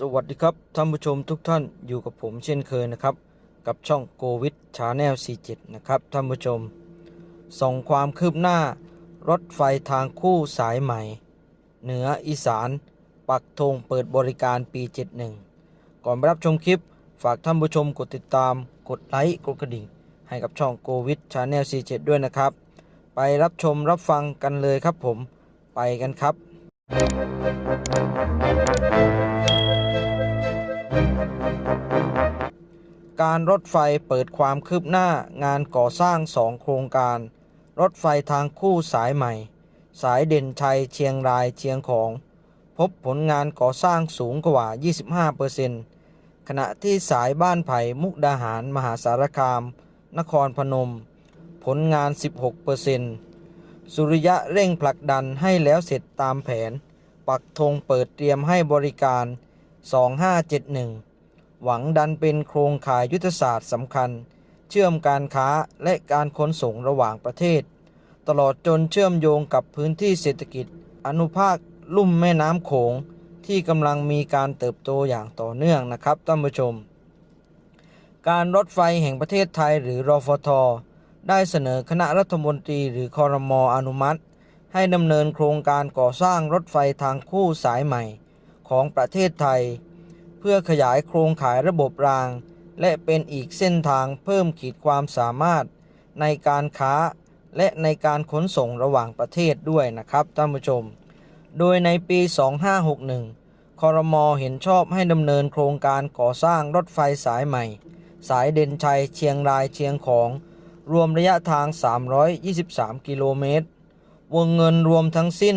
สวัสดีครับท่านผู้ชมทุกท่านอยู่กับผมเช่นเคยนะครับ กับช่องโกวิดชาแนล47 นะครับท่านผู้ชม ส่งความคืบหน้ารถไฟทางคู่สายใหม่ เหนืออีสาน ปักธงเปิดบริการปี 71 ก่อนไปรับชมคลิปฝากท่านผู้ชมกดติดตามกดไลค์กดกระดิ่ง ให้กับช่องโกวิดชาแนล47 ด้วยนะครับ ไปรับชมรับฟังกันเลยครับผมไปกันครับ การรถไฟเปิดความคืบหน้างานก่อสร้างสองโครงการ รถไฟทางคู่สายใหม่ สายเด่นชัยเชียงรายเชียงของ พบผลงานก่อสร้างสูงกว่า 25%ขณะที่สายบ้านไผ่มุกดาหารมหาสารคาม นครพนม ผลงาน 16%สุริยะเร่งผลักดันให้แล้วเสร็จตามแผน ปักธงเปิดเตรียมให้บริการ 2571 หวังดันเป็นโครงข่ายยุทธศาสตร์สำคัญ เชื่อมการค้าและการขนส่งระหว่างประเทศ ตลอดจนเชื่อมโยงกับพื้นที่เศรษฐกิจ อนุภาคลุ่มแม่น้ำโขงที่กำลังมีการเติบโตอย่างต่อเนื่องนะครับท่านผู้ชม การรถไฟแห่งประเทศไทยหรือรอฟท ได้เสนอคณะรัฐมนตรีหรือคอรมออนุมัติ ให้ดำเนินโครงการก่อสร้างรถไฟทางคู่สายใหม่ ของประเทศไทย เพื่อขยายโครงข่ายระบบราง และเป็นอีกเส้นทางเพิ่มขีดความสามารถในการค้าและในการขนส่งระหว่างประเทศด้วยนะครับท่านผู้ชม โดยในปี 2561 คอรมอเห็นชอบให้ดำเนินโครงการก่อสร้างรถไฟสายใหม่ สายเด่นชัยเชียงรายเชียงของ รวมระยะทาง 323 กิโลเมตร วงเงินรวมทั้งสิ้น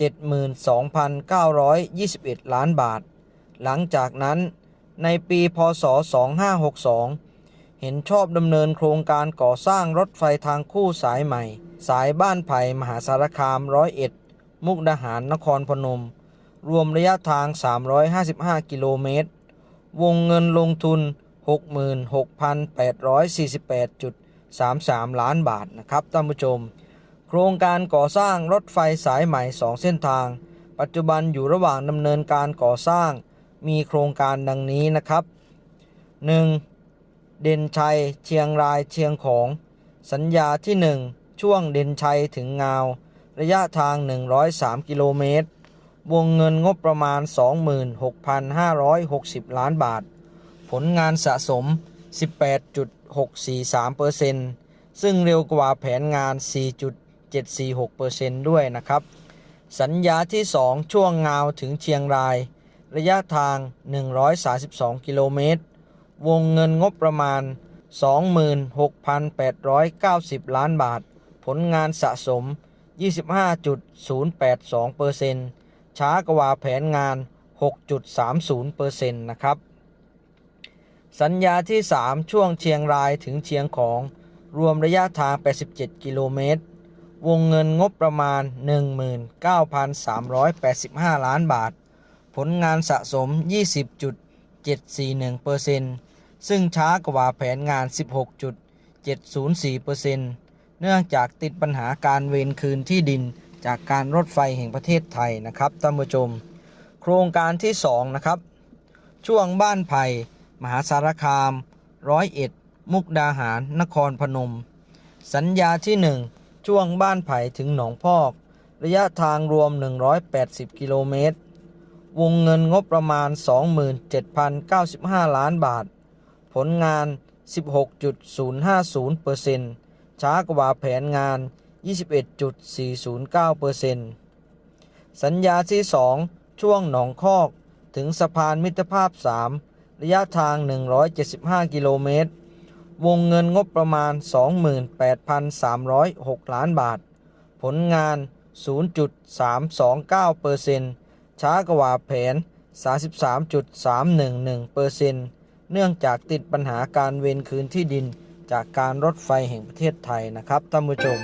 72,921 ล้านบาท หลังจากนั้นในปีพศ 2562 เห็นชอบดำเนินโครงการก่อสร้างรถไฟทางคู่สายใหม่ สายบ้านไผ่มหาสารคามร้อยเอ็ดมุกดาหารนครพนม รวมระยะทาง 355 กิโลเมตร วงเงินลงทุน 66,848.33 ล้านบาทนะครับท่านผู้ชม โครงการก่อสร้างรถไฟสายใหม่ 2 เส้นทาง ปัจจุบันอยู่ระหว่างดำเนินการก่อสร้าง มีโครงการดังนี้นะครับ 1. เด่นชัย เชียงรายเชียงของ สัญญาที่ 1 ช่วงเด่นชัยถึงงาว ระยะทาง 103 กิโลเมตร วงเงินงบประมาณ 26,560 ล้านบาท ผลงานสะสม 18.643%ซึ่งเร็วกว่าแผนงาน 746%ด้วยนะครับ สัญญาที่ 2 ช่วงงาวถึงเชียงราย ระยะทาง 132 กิโลเมตร วงเงินงบประมาณ 26,890 ล้านบาท ผลงานสะสม 25.082%ช้ากว่าแผนงาน 6.30%นะครับสัญญาที่ 3 ช่วงเชียงรายถึงเชียงของ รวมระยะทาง 87 กิโลเมตร วงเงินงบประมาณ 19,385 ล้านบาท ผลงานสะสม 20.741%ซึ่งช้ากว่าแผนงาน 16.704%เนื่องจากติดปัญหาการเวรคืนที่ดินจากการรถไฟแห่งประเทศไทยนะครับท่านผู้ชม โครงการที่ 2 นะครับ ช่วงบ้านไผ่ มหาสารคามร้อยเอ็ด มุกดาหาร นครพนม สัญญาที่ 1 ช่วงบ้านไผ่ถึงหนองพอก ระยะทางรวม 180 กิโลเมตร วงเงินงบประมาณ 27,095 ล้านบาท ผลงาน 16.050%ช้ากว่าแผนงาน 21.409%สัญญาที่ 2 ช่วงหนองคอกถึงสะพานมิตรภาพ 3 ระยะทาง 175 กิโลเมตร วงเงินงบประมาณ 28,306 ล้านบาท ผลงาน 0.329%ช้ากว่าแผน 33.311%เนื่องจากติดปัญหาการเวรคืนที่ดินจากการรถไฟแห่งประเทศไทยนะครับท่านผู้ชม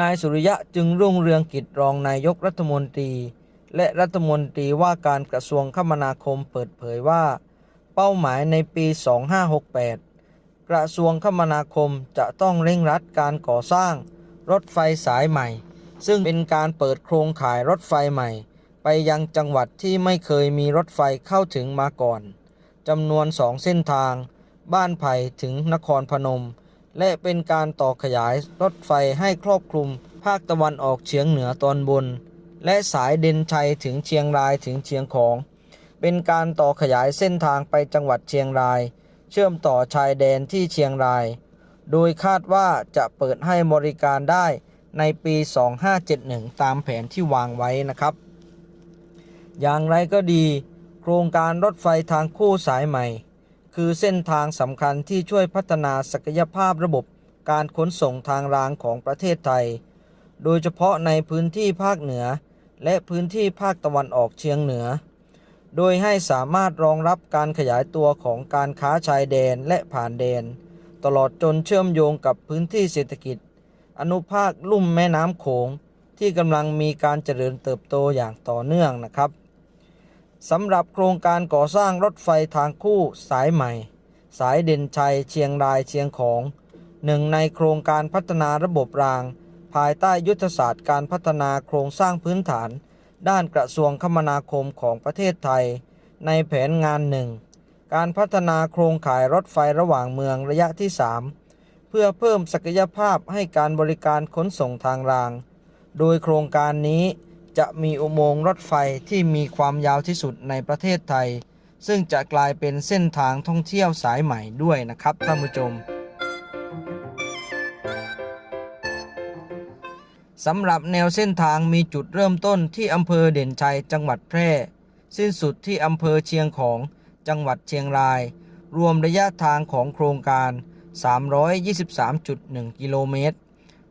นายสุริยะจึงรุ่งเรืองกิจรองนายกรัฐมนตรี และรัฐมนตรีว่าการกระทรวงคมนาคมเปิดเผยว่า เป้าหมายในปี 2568 กระทรวงคมนาคมจะต้องเร่งรัดการก่อสร้างรถไฟสายใหม่ ซึ่งเป็นการเปิดโครงข่ายรถไฟใหม่ ไปยังจังหวัดที่ไม่เคยมีรถไฟเข้าถึงมาก่อนจำนวนสองเส้นทาง บ้านไผ่ถึงนครพนม และเป็นการต่อขยายรถไฟให้ครอบคลุมภาคตะวันออกเฉียงเหนือตอนบน และสายเด่นชัยถึงเชียงรายถึงเชียงของ เป็นการต่อขยายเส้นทางไปจังหวัดเชียงราย เชื่อมต่อชายแดนที่เชียงราย โดยคาดว่าจะเปิดให้บริการได้ในปี 2571 ตามแผนที่วางไว้นะครับ อย่างไรก็ดี โครงการรถไฟทางคู่สายใหม่ คือเส้นทางสำคัญที่ช่วยพัฒนาศักยภาพระบบการขนส่งทางรางของประเทศไทย โดยเฉพาะในพื้นที่ภาคเหนือ และพื้นที่ภาคตะวันออกเฉียงเหนือ โดยให้สามารถรองรับการขยายตัวของการค้าชายแดนและผ่านแดน ตลอดจนเชื่อมโยงกับพื้นที่เศรษฐกิจ อนุภาคลุ่มแม่น้ำโขงที่กำลังมีการเจริญเติบโตอย่างต่อเนื่องนะครับสำหรับโครงการก่อสร้างรถไฟทางคู่สายใหม่ สายเด่นชัยเชียงรายเชียงของหนึ่งในโครงการพัฒนาระบบราง ภายใต้ยุทธศาสตร์การพัฒนาโครงสร้างพื้นฐาน ด้านกระทรวงคมนาคมของประเทศไทย ในแผนงานหนึ่งการพัฒนาโครงข่ายรถไฟระหว่างเมืองระยะที่ 3 เพื่อเพิ่มศักยภาพให้การบริการขนส่งทางราง โดยโครงการนี้จะมีอุโมงค์รถไฟที่มีความยาวที่สุดในประเทศไทย ซึ่งจะกลายเป็นเส้นทางท่องเที่ยวสายใหม่ด้วยนะครับท่านผู้ชม สำหรับแนวเส้นทางมีจุดเริ่มต้นที่อำเภอเด่นชัยจังหวัดแพร่ สิ้นสุดที่อำเภอเชียงของจังหวัดเชียงราย รวมระยะทางของโครงการ 323.1 กิโลเมตร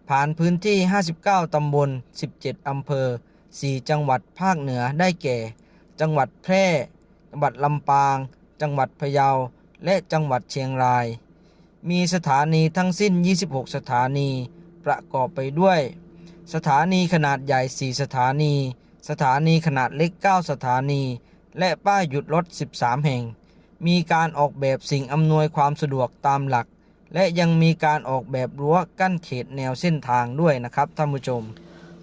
ผ่านพื้นที่ 59 ตำบล 17 อำเภอ 4 จังหวัดภาคเหนือได้แก่ จังหวัดแพร่ จังหวัดลำปาง จังหวัดพะเยา และจังหวัดเชียงราย มีสถานีทั้งสิ้น 26 สถานี ประกอบไปด้วย สถานีขนาดใหญ่ 4 สถานี สถานีขนาดเล็ก 9 สถานี และป้ายหยุดรถ 13 แห่ง มีการออกแบบสิ่งอำนวยความสะดวกตามหลัก และยังมีการออกแบบรั้วกั้นเขตแนวเส้นทางด้วยนะครับท่านผู้ชม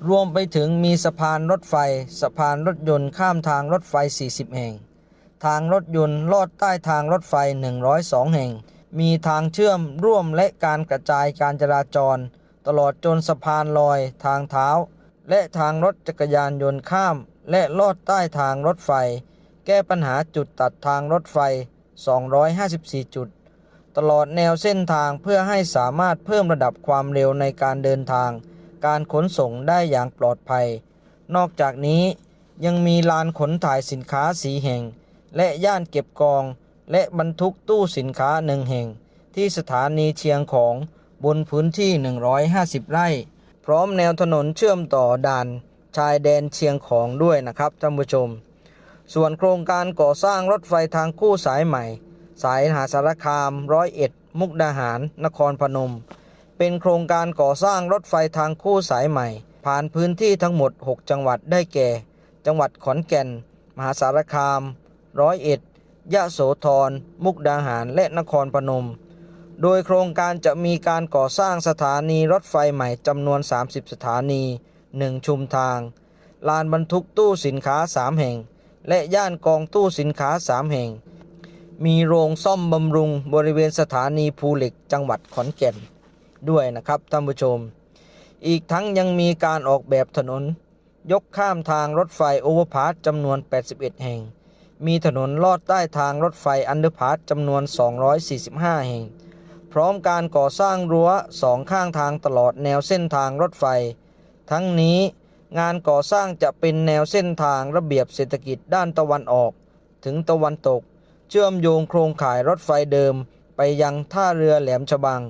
รวมไปถึงมีสะพานรถไฟ สะพานรถยนต์ข้ามทางรถไฟ 40 แห่ง ทางรถยนต์ลอดใต้ทางรถไฟ 102 แห่ง มีทางเชื่อมร่วมและการกระจายการจราจร ตลอดจนสะพานลอยทางเท้า และทางรถจักรยานยนต์ข้าม และลอดใต้ทางรถไฟ แก้ปัญหาจุดตัดทางรถไฟ 254 จุด ตลอดแนวเส้นทางเพื่อให้สามารถเพิ่มระดับความเร็วในการเดินทาง การขนส่งได้อย่างปลอดภัย นอกจากนี้ยังมีลานขนถ่ายสินค้าสีแห่ง และย่านเก็บกอง และบรรทุกตู้สินค้าหนึ่งแห่ง ที่สถานีเชียงของ บนพื้นที่ 150 ไร่ พร้อมแนวถนนเชื่อมต่อด่านชายแดนเชียงของด้วยนะครับท่านผู้ชม ส่วนโครงการก่อสร้างรถไฟทางคู่สายใหม่ สายมหาสารคามร้อยเอ็ดมุกดาหาร นครพนม เป็นโครงการก่อสร้างรถไฟทางคู่สายใหม่ ผ่านพื้นที่ทั้งหมด 6 จังหวัดได้แก่ จังหวัดขอนแก่น มหาสารคามร้อยเอ็ดยะโสธรมุกดาหารและนครพนม โดยโครงการจะมีการก่อสร้างสถานีรถไฟใหม่จำนวน 30 สถานี 1 ชุมทาง ลานบรรทุกตู้สินค้า 3 แห่ง และย่านกองตู้สินค้า 3 แห่ง มีโรงซ่อมบำรุงบริเวณสถานีภูเหล็กจังหวัดขอนแก่น ด้วยนะครับท่านผู้ชม อีกทั้งยังมีการออกแบบถนน ยกข้ามทางรถไฟโอเวอร์พาสจำนวน 81 แห่ง มีถนนลอดใต้ทางรถไฟอันเดอร์พาสจำนวน 245 แห่ง ร้อมการก่อสร้างรั้วสองข้างทางตลอดแนวเส้นทางรถไฟ ทั้งนี้งานก่อสร้างจะเป็นแนวเส้นทางระเบียบเศรษฐกิจด้านตะวันออก ถึงตะวันตก เชื่อมโยงโครงข่ายรถไฟเดิม ไปยังท่าเรือแหลมฉบัง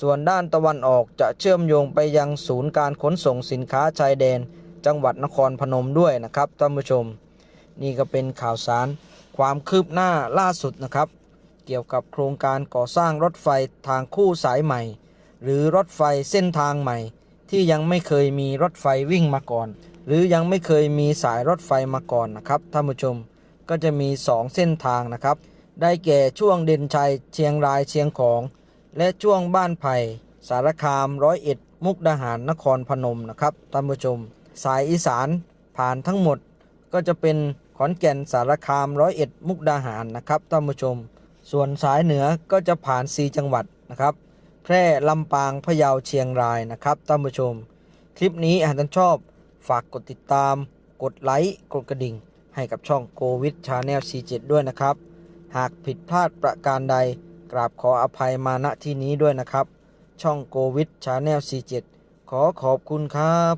ส่วนด้านตะวันออกจะเชื่อมโยงไปยังศูนย์การขนส่งสินค้าชายแดน จังหวัดนครพนมด้วยนะครับท่านผู้ชม นี่ก็เป็นข่าวสารความคืบหน้าล่าสุดนะครับ เกี่ยวกับโครงการก่อสร้างรถไฟทางคู่สายใหม่ หรือรถไฟเส้นทางใหม่ ที่ยังไม่เคยมีรถไฟวิ่งมาก่อน หรือยังไม่เคยมีสายรถไฟมาก่อนนะครับท่านผู้ชมก็จะมี 2 เส้นทางนะครับ ได้แก่ช่วงเด่นชัยเชียงรายเชียงของ และช่วงบ้านไผ่สารคามร้อยเอ็ดมุกดาหารนครพนมนะครับท่านผู้ชม สายอีสานผ่านทั้งหมด ก็จะเป็นขอนแก่นสารคามร้อยเอ็ดมุกดาหารนะครับท่านผู้ชม ส่วนสายเหนือก็จะผ่าน 4 จังหวัดนะครับ แพร่ลำปางพะเยาเชียงรายนะครับท่านผู้ชม คลิปนี้หากท่านชอบฝากกดติดตาม กดไลค์กดกระดิ่ง ให้กับช่องโ o วิดชาแนล C7 ด้วยนะครับ หากผิดพลาดประการใดกราบขออภัยมาณที่นี้ด้วยนะครับ ช่องโ o วิดชาแนล C7 ขอขอบคุณครับ